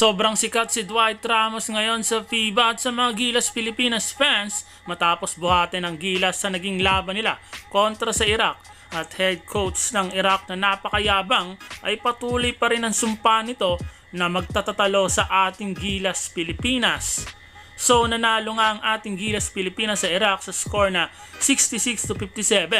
Sobrang sikat si Dwight Ramos ngayon sa FIBA at sa mga Gilas Pilipinas fans matapos buhatin ang Gilas sa naging laban nila kontra sa Iraq. At head coach ng Iraq na napakayabang ay patuloy pa rin ang sumpa nito na magtatatalo sa ating Gilas Pilipinas. So nanalo nga ang ating Gilas Pilipinas sa Iraq sa score na 66 to 57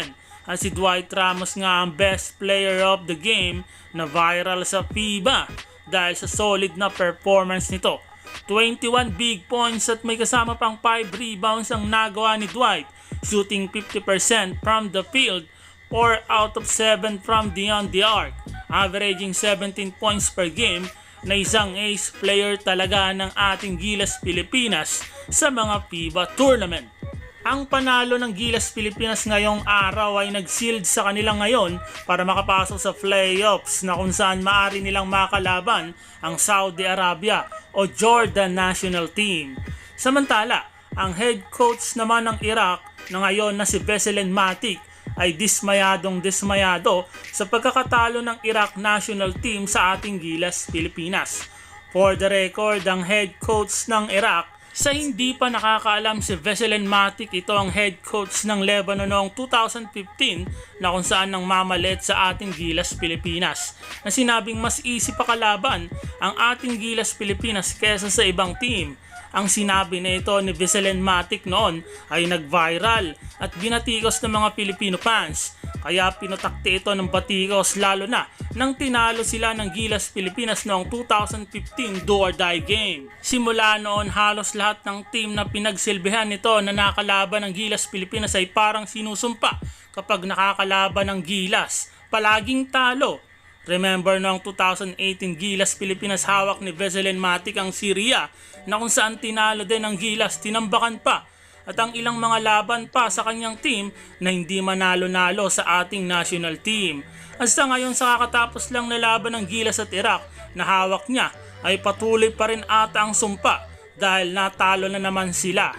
at si Dwight Ramos nga ang best player of the game na viral sa FIBA dahil sa solid na performance nito. 21 big points at may kasama pang 5 rebounds ang nagawa ni Dwight, shooting 50% from the field, 4 out of 7 from beyond the arc, averaging 17 points per game na isang ace player talaga ng ating Gilas Pilipinas sa mga FIBA tournament. Ang panalo ng Gilas Pilipinas ngayong araw ay nag-sealed sa kanila ngayon para makapasok sa playoffs na kung saan maari nilang makalaban ang Saudi Arabia o Jordan National Team. Samantala, ang head coach naman ng Iraq na ngayon na si Veselin Matic ay dismayadong dismayado sa pagkakatalo ng Iraq National Team sa ating Gilas Pilipinas. For the record, ang head coach ng Iraq sa hindi pa nakakaalam si Veselin Matic, ito ang head coach ng Lebanon noong 2015 na kung saan nang mamalit sa ating Gilas Pilipinas. Na sinabing mas easy pa kalaban ang ating Gilas Pilipinas kesa sa ibang team. Ang sinabi na ito ni Veselin Matic noon ay nag-viral at binatikos ng mga Filipino fans. Kaya pinutakti ito ng batikos lalo na nang tinalo sila ng Gilas Pilipinas noong 2015 do or die game. Simula noon halos lahat ng team na pinagsilbihan nito na nakalaban ng Gilas Pilipinas ay parang sinusumpa kapag nakakalaban ng Gilas. Palaging talo Remember noong 2018 Gilas Pilipinas hawak ni Veselin Matic ang Syria na kung saan tinalo din ang Gilas, tinambakan pa at ang ilang mga laban pa sa kanyang team na hindi manalo-nalo sa ating national team. At sa ngayon sa kakatapos lang na laban ng Gilas at Iraq na hawak niya ay patuloy pa rin ata ang sumpa dahil natalo na naman sila.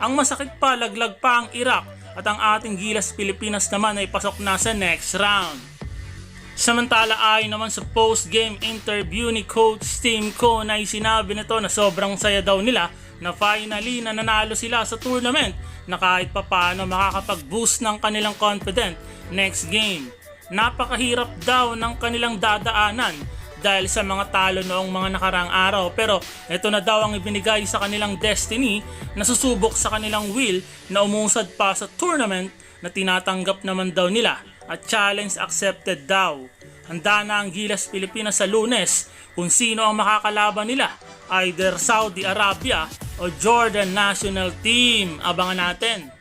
Ang masakit pa laglag pa ang Iraq at ang ating Gilas Pilipinas naman ay pasok na sa next round. Samantala ay naman sa post-game interview ni Coach Tim Cone ay sinabi nito na sobrang saya daw nila na finally na nanalo sila sa tournament na kahit papano makakapag-boost ng kanilang confident next game. Napakahirap daw ng kanilang dadaanan dahil sa mga talo noong mga nakarang araw pero ito na daw ang ibinigay sa kanilang destiny na susubok sa kanilang will na umusad pa sa tournament na tinatanggap naman daw nila at challenge accepted daw. Handa na ang Gilas Pilipinas sa lunes kung sino ang makakalaban nila, either Saudi Arabia o Jordan National Team. Abangan natin.